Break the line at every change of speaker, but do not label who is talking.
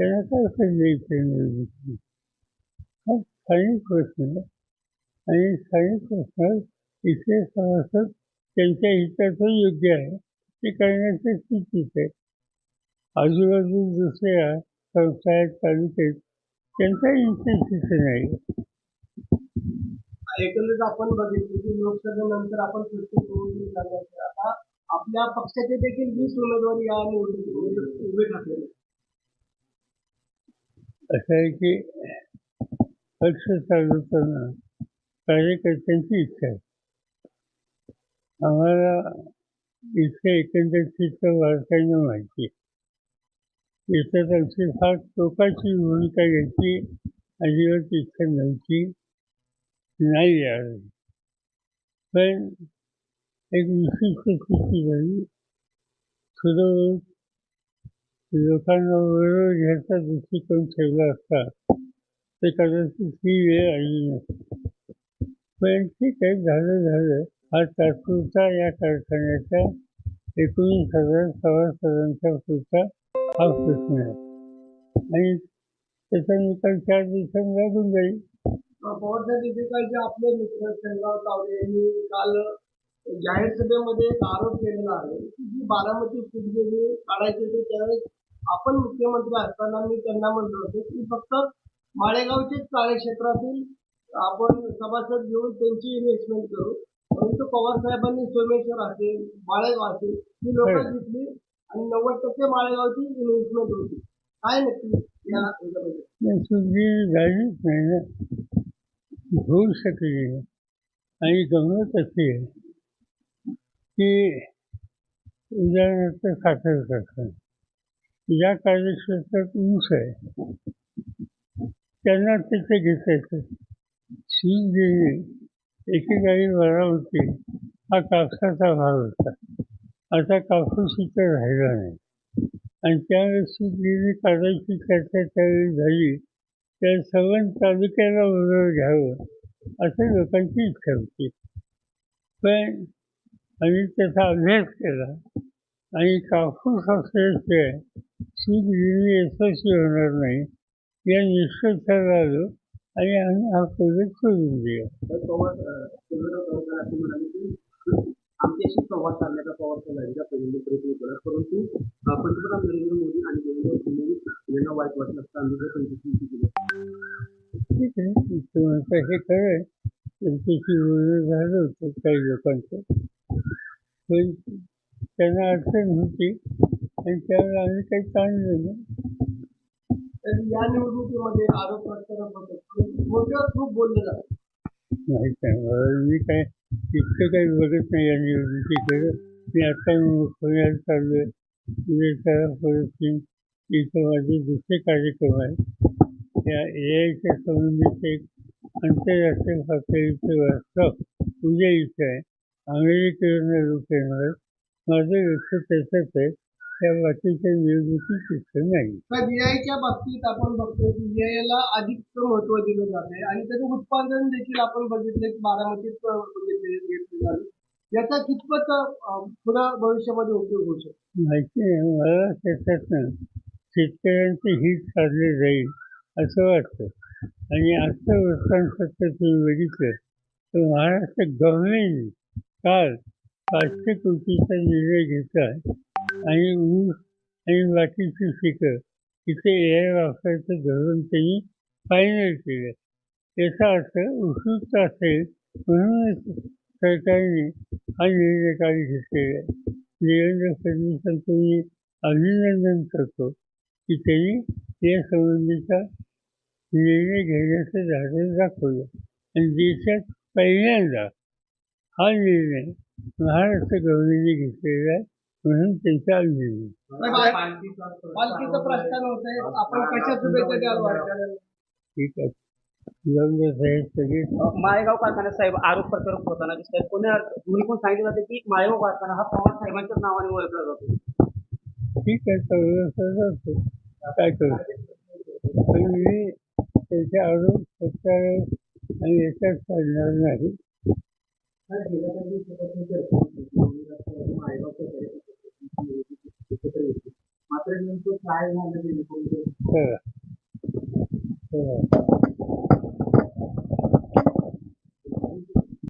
त्यांना इथे हा स्थानिक प्रश्न आणि स्थानिक प्रश्न इथे सभासद त्यांच्या हिताचं योग्य आहे. ते करण्याची स्थितीच आहे. आजूबाजू दुसऱ्या संस्था आहेत तालुक्यात त्यांचा नाही
एकंदरीत आपण बघितलं की लोकसभेनंतर आपण प्रत्येक निवडणूक आता आपल्या पक्षाचे देखील वीस उमेदवारी या निवडणुकीत उभे ठाकलेले आहेत.
असं आहे की पक्ष चालवताना कार्यकर्त्यांची इच्छा आहे. आम्हाला इथे एकंदरीतचं वारकांना माहिती आहे. याच्यात आमची फार टोकाची भूमिका घ्यायची अजिबात इच्छा नव्हती नाही यावेळी. पण एक विशिष्ट स्थिती झाली. थोडं लोकांना बरोबर घ्यायचा दृष्टिकोन ठेवला असता ते कदाचित ही वेळ आली नसते. पण ठीक आहे झालं झालं. हा तात्पुरता या कारखान्याच्या एकोणीस हजार सभासदांच्या पुरता हा प्रश्न आहे. आणि त्याचा निकाल चार दिवसांनी लागून जाईल.
आपले मित्र शेंगाव तावडे यांनी काल जाहीर सभेमध्ये एक आरोप केलेला आहे की जी बारामती सुटगेली काढायची होती त्यावेळेस आपण मुख्यमंत्री असताना मी त्यांना म्हटलं होतं की फक्त माळेगावचेच कार्यक्षेत्रातील आपण सभासद घेऊन त्यांची इन्व्हेस्टमेंट करू. परंतु पवार साहेबांनी सोमेश्वर असेल माळेगाव असेल ही लोक. घेतली आणि नव्वद टक्के माळेगावची इन्व्हेस्टमेंट होती. काय नक्की या याच्यामध्ये
झालीच नाही ना. होऊ शकली. आणि गमत अशी आहे की उदाहरणार्थ साखर कारखाना या कार्यक्षेत्रात ऊस आहे त्यांना तिथे घेतायचं शीत देणे एकेकाळी होती हा कापसाचा भाग होता. आता कापूस इथं राहिला नाही. आणि त्यावेळेस शीत काढायची चर्चा त्यावेळी झाली. तर सवन तालुक्याला बरोबर घ्यावं असं लोकांची इच्छा होती. पण आम्ही त्याचा अभ्यास केला. आणि कापूस असल्याशिवाय गिरणी यशस्वी होणार नाही. या निष्कर्षाला आलो आणि आम्ही हा प्रोजेक्ट सोडून दिला
तर पवार अं, शिवराव पवार असे म्हणाले की आमच्याशी संवाद साधण्याचा पवार साहेबांचा पहिल्यांदा प्रयत्न केला परंतु अं, पंतप्रधान नरेंद्र मोदी आणि देवेंद्र फडणवीस यांना वाईट वाटलं असतं. आम्ही जर त्यांच्याशी युती केली
ठीक आहे. हे खरं आहे. त्यांच्याशी बोलणं झालं होतं काही लोकांचं. पण त्यांना अडचण होती. आणि त्यावेळेला आम्ही काही ताणलं नाही
तर या निवडणुकीमध्ये आरोप प्रत्यारोप होतात मोठ्यावर खूप बोलले
आहे मला मी काय इतकं काही बघत नाही या निवडणुकीकडे. मी आता पुण्याला चाललो आहे. येईन इथं माझे दुसरे कार्यक्रम आहेत. त्या ए आयच्या संबंधीचे एक आंतरराष्ट्रीय पातळीचं वर्कशॉप उद्या इथं आहे. अमेरिकेवरनं लोक येणार. माझं लक्ष त्याच्यात आहे. त्या बाकीच्या निवडणुकीत तिथं नाही.
बियाईच्या बाबतीत आपण बघतोय की बियाईला अधिक महत्त्व दिलं जाते आणि त्याचं उत्पादन देखील आपण बघितलं की बारामतीत बघितले याचा कितपत पुढं भविष्यामध्ये उपयोग होऊ शकतो?
माहिती आहे मला त्याच्यातनं शेतकऱ्यांचे हित साधले जाईल असं वाटतं. आणि आजचं वृत्तांत तुम्ही बघितलं तर महाराष्ट्र गव्हर्नमेंट काल पाचशे कोटीचा निर्णय घेतला. आणि ऊस आणि बाकीची पिकं. तिथे एअर वापरायचं धोरण त्यांनी फायनल केलं. याचा अर्थ उत्सुकता असेल म्हणूनच सरकारने हा निर्णय काल घेतलेला आहे. देवेंद्र फडणवीसांचं मी अभिनंदन करतो की त्यांनी या संबंधीचा निर्णय घेण्याचं धाडस दाखवलं. आणि देशात पहिल्यांदा हा निर्णय महाराष्ट्र गव्हर्नमेंटने घेतलेला आहे. म्हणून त्यांचा अभिनंदन
पालखीचं प्रस्थान होत आहे आपण कशा शुभेच्छा द्याल वारकऱ्यांना?
ठीक आहे. साहेब सगळे
माळेगाव कारखान्यात साहेब आरोप प्रत्यारोप होताना दिसत आहेत कोणी दोन्ही पण सांगितलं जाते की माळेगाव कारखाना हा पवार साहेबांच्याच नावाने ओळखला जातो.
ठीक आहे सगळं काय करू? पण मी त्याचे आरोप आणि याच्यात काढणार नाही.
मात्र नेमकं काय झालं ते
चला चला